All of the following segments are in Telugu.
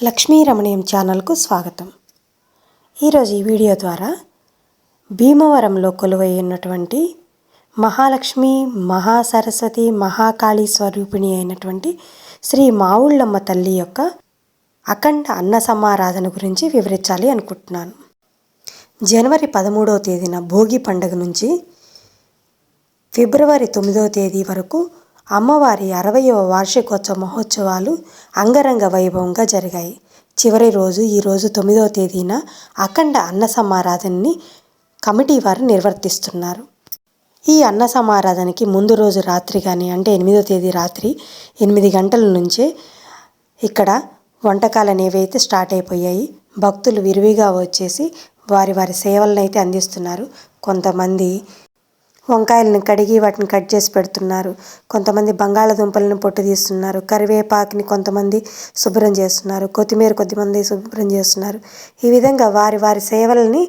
లక్ష్మీ రమణీయం ఛానల్కు స్వాగతం. ఈరోజు ఈ వీడియో ద్వారా భీమవరంలో కొలువై ఉన్నటువంటి మహాలక్ష్మి మహాసరస్వతి మహాకాళీ స్వరూపిణి అయినటువంటి శ్రీ మావుళ్ళమ్మ తల్లి యొక్క అఖండ అన్న సమారాధన గురించి వివరించాలి అనుకుంటున్నాను. జనవరి పదమూడవ తేదీన భోగి పండుగ నుంచి ఫిబ్రవరి తొమ్మిదవ తేదీ వరకు అమ్మవారి అరవయవ వార్షికోత్సవ మహోత్సవాలు అంగరంగ వైభవంగా జరిగాయి. చివరి రోజు ఈరోజు తొమ్మిదవ తేదీన అఖండ అన్న సమారాధనని కమిటీ వారు నిర్వర్తిస్తున్నారు. ఈ అన్న సమారాధనకి ముందు రోజు రాత్రి కానీ అంటే ఎనిమిదో తేదీ రాత్రి ఎనిమిది గంటల నుంచే ఇక్కడ వంటకాలు అనేవి అయితే స్టార్ట్ అయిపోయాయి. భక్తులు విరివిగా వచ్చేసి వారి వారి సేవలను అయితే అందిస్తున్నారు. కొంతమంది వంకాయలను కడిగి వాటిని కట్ చేసి పెడుతున్నారు. కొంతమంది బంగాళాదుంపలను పొట్టు తీస్తున్నారు. కరివేపాకుని కొంతమంది శుభ్రం చేస్తున్నారు. కొత్తిమీర కొద్దిమంది శుభ్రం చేస్తున్నారు. ఈ విధంగా వారి వారి సేవలని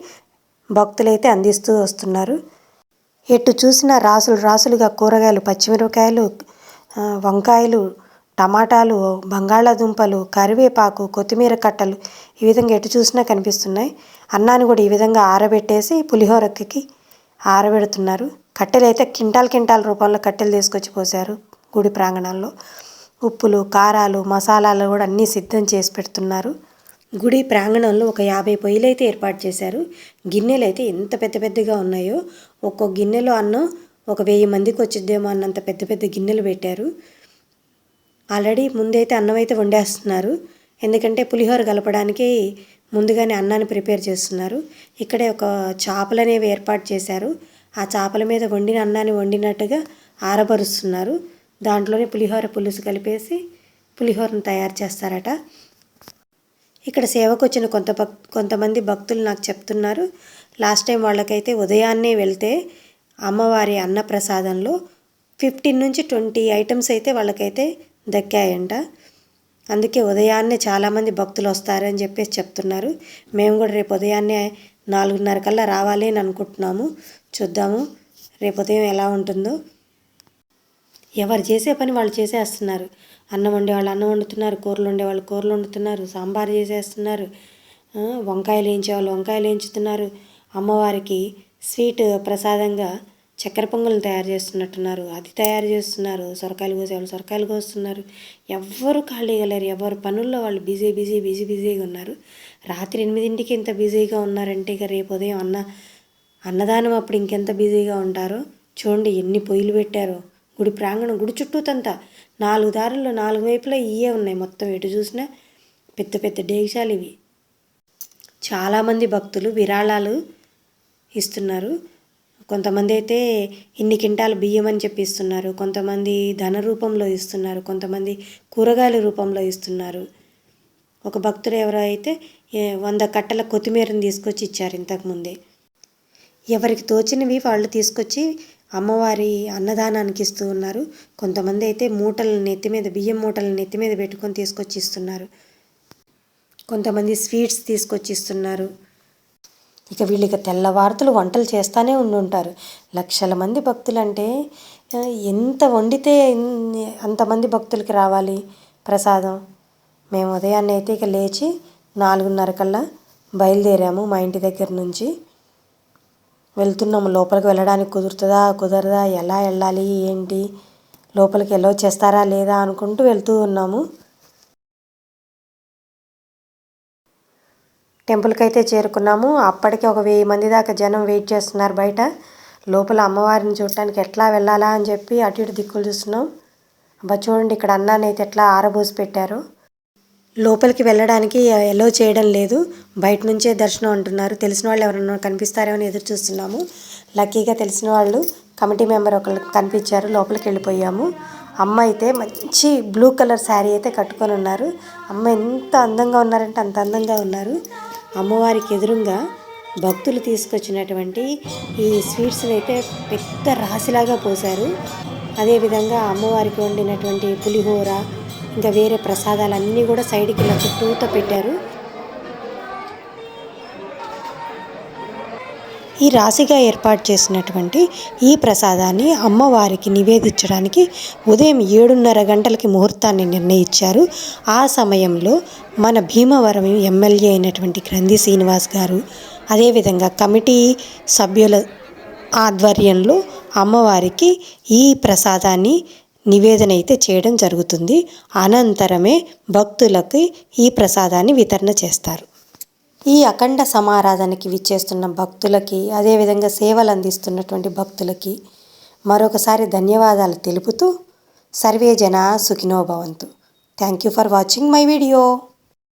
భక్తులైతే అందిస్తూ వస్తున్నారు. ఎటు చూసినా రాసులు రాసులుగా కూరగాయలు పచ్చిమిరపకాయలు వంకాయలు టమాటాలు బంగాళాదుంపలు కరివేపాకు కొత్తిమీర కట్టలు ఈ విధంగా ఎటు చూసినా కనిపిస్తున్నాయి. అన్నాన్ని కూడా ఈ విధంగా ఆరబెట్టేసి పులిహోరకి ఆరబెడుతున్నారు. కట్టెలు అయితే కింటాల్ కింటాల్ రూపంలో కట్టెలు తీసుకొచ్చి పోశారు గుడి ప్రాంగణంలో. ఉప్పులు కారాలు మసాలాలు కూడా అన్నీ సిద్ధం చేసి పెడుతున్నారు. గుడి ప్రాంగణంలో ఒక యాభై పొయ్యిలు అయితే ఏర్పాటు చేశారు. గిన్నెలు అయితే ఎంత పెద్ద పెద్దగా ఉన్నాయో ఒక్కొక్క గిన్నెలో అన్నం ఒక వెయ్యి మందికి వచ్చిద్దేమో అన్నంత పెద్ద పెద్ద గిన్నెలు పెట్టారు. ఆల్రెడీ ముందైతే అన్నం అయితే వండేస్తున్నారు. ఎందుకంటే పులిహోర కలపడానికి ముందుగానే అన్నాన్ని ప్రిపేర్ చేస్తున్నారు. ఇక్కడే ఒక చేపలు అనేవి ఏర్పాటు చేశారు. ఆ చేపల మీద వండిన అన్నాన్ని వండినట్టుగా ఆరబరుస్తున్నారు. దాంట్లోనే పులిహోర పులుసు కలిపేసి పులిహోరను తయారు చేస్తారట. ఇక్కడ సేవకు వచ్చిన కొంత భక్ కొంతమంది భక్తులు నాకు చెప్తున్నారు. లాస్ట్ టైం వాళ్ళకైతే ఉదయాన్నే వెళ్తే అమ్మవారి అన్నప్రసాదంలో ఫిఫ్టీన్ నుంచి ట్వంటీ ఐటమ్స్ అయితే వాళ్ళకైతే దక్కాయంట. అందుకే ఉదయాన్నే చాలామంది భక్తులు వస్తారని చెప్పేసి చెప్తున్నారు. మేము కూడా రేపు ఉదయాన్నే నాలుగున్నర కల్లా రావాలి అని అనుకుంటున్నాము. చూద్దాము. రేపు ఉదయం ఎలా ఉంటుందో. ఎవరు చేసే పని వాళ్ళు చేసేస్తున్నారు. అన్నం వండే వాళ్ళు అన్నం వండుతున్నారు కూరలు వండే వాళ్ళు కూరలు వండుతున్నారు సాంబార్ చేసేస్తున్నారు వంకాయలు వేయించే వాళ్ళు వంకాయలు వేయించుతున్నారు. అమ్మవారికి స్వీట్ ప్రసాదంగా చక్కెర పొంగులను తయారు చేస్తున్నట్టున్నారు. అది తయారు చేస్తున్నారు. సొరకాయలు కోసేవాళ్ళు సొరకాయలు కోస్తున్నారు. ఎవ్వరు ఖాళీగా లేరు. ఎవరు పనుల్లో వాళ్ళు బిజీ బిజీ బిజీ బిజీగా ఉన్నారు. రాత్రి ఎనిమిదింటికి ఇంత బిజీగా ఉన్నారంటే ఇక రేపు ఉదయం అన్న అన్నదానం అప్పుడు ఇంకెంత బిజీగా ఉంటారో? చూడండి ఎన్ని పొయ్యిలు పెట్టారో. గుడి ప్రాంగణం గుడి చుట్టూతంతా. నాలుగు దారుల్లో నాలుగు వైపులా ఇయే ఉన్నాయి మొత్తం. ఎటు చూసినా పెద్ద పెద్ద డేగిషాలు ఇవి. చాలామంది భక్తులు విరాళాలు ఇస్తున్నారు. కొంతమంది అయితే ఇన్ని కింటాలు బియ్యం అని చెప్పి ఇస్తున్నారు. కొంతమంది ధన రూపంలో ఇస్తున్నారు. కొంతమంది కూరగాయల రూపంలో ఇస్తున్నారు. ఒక భక్తుడు ఎవరో అయితే వంద కట్టల కొత్తిమీరని తీసుకొచ్చి ఇచ్చారు ఇంతకుముందే ఎవరికి తోచినవి వాళ్ళు తీసుకొచ్చి అమ్మవారి అన్నదానానికి ఇస్తూ ఉన్నారు. కొంతమంది అయితే మూటలను నెత్తి మీద బియ్యం మూటలను నెత్తి మీద పెట్టుకొని తీసుకొచ్చి ఇస్తున్నారు. కొంతమంది స్వీట్స్ తీసుకొచ్చి ఇస్తున్నారు. ఇక వీళ్ళకి తెల్లవార్తలు వంటలు చేస్తూనే ఉండుంటారు. లక్షల మంది భక్తులు అంటే ఎంత వండితే అంతమంది భక్తులకి రావాలి ప్రసాదం? మేము ఉదయాన్నే అయితే ఇక లేచి నాలుగున్నర కల్లా బయలుదేరాము మా ఇంటి దగ్గర నుంచి. వెళ్తున్నాము. లోపలికి వెళ్ళడానికి కుదురుతుందా? కుదరదా? ఎలా వెళ్ళాలి? ఏంటి? లోపలికి ఎలా చేస్తారా లేదా అనుకుంటూ వెళ్తూ ఉన్నాము. టెంపుల్కి అయితే చేరుకున్నాము. అప్పటికి ఒక వెయ్యి మంది దాకా జనం వెయిట్ చేస్తున్నారు బయట. లోపల అమ్మవారిని చూడటానికి ఎట్లా వెళ్ళాలా అని చెప్పి అటు ఇటు దిక్కులు చూస్తున్నాం. అబ్బా చూడండి ఇక్కడ అన్నానైతే ఎట్లా ఆరబోసి పెట్టారు. లోపలికి వెళ్ళడానికి ఎలో చేయడం లేదు. బయట నుంచే దర్శనం అంటున్నారు. తెలిసిన వాళ్ళు ఎవరన్నా కనిపిస్తారేమో అని ఎదురు చూస్తున్నాము. లక్కీగా తెలిసిన వాళ్ళు కమిటీ మెంబర్ ఒకళ్ళు కనిపించారు. లోపలికి వెళ్ళిపోయాము. అమ్మ అయితే మంచి బ్లూ కలర్ శారీ అయితే కట్టుకొని ఉన్నారు. అమ్మ ఎంత అందంగా ఉన్నారంటే అంత అందంగా ఉన్నారు. అమ్మవారికి ఎదురుగా భక్తులు తీసుకొచ్చినటువంటి ఈ స్వీట్స్ని అయితే పెద్ద రాశిలాగా పోశారు. అదేవిధంగా అమ్మవారికి వండినటువంటి పులిహోర ఇంకా వేరే ప్రసాదాలన్నీ కూడా సైడ్కి ఇలా చుట్టూతో పెట్టారు. ఈ రాశిగా ఏర్పాటు చేసినటువంటి ఈ ప్రసాదాన్ని అమ్మవారికి నివేదించడానికి ఉదయం ఏడున్నర గంటలకి ముహూర్తాన్ని నిర్ణయించారు. ఆ సమయంలో మన భీమవరం ఎమ్మెల్యే అయినటువంటి క్రంది శ్రీనివాస్ గారు అదేవిధంగా కమిటీ సభ్యుల ఆధ్వర్యంలో అమ్మవారికి ఈ ప్రసాదాన్ని నివేదన అయితే చేయడం జరుగుతుంది. అనంతరమే భక్తులకి ఈ ప్రసాదాన్ని వితరణ చేస్తారు. ఈ అఖండ సమారాధనకి విచ్చేస్తున్న భక్తులకి అదేవిధంగా సేవలు అందిస్తున్నటువంటి భక్తులకి మరొకసారి ధన్యవాదాలు తెలుపుతూ సర్వే జన Sukhinobhavantu thank you for watching my video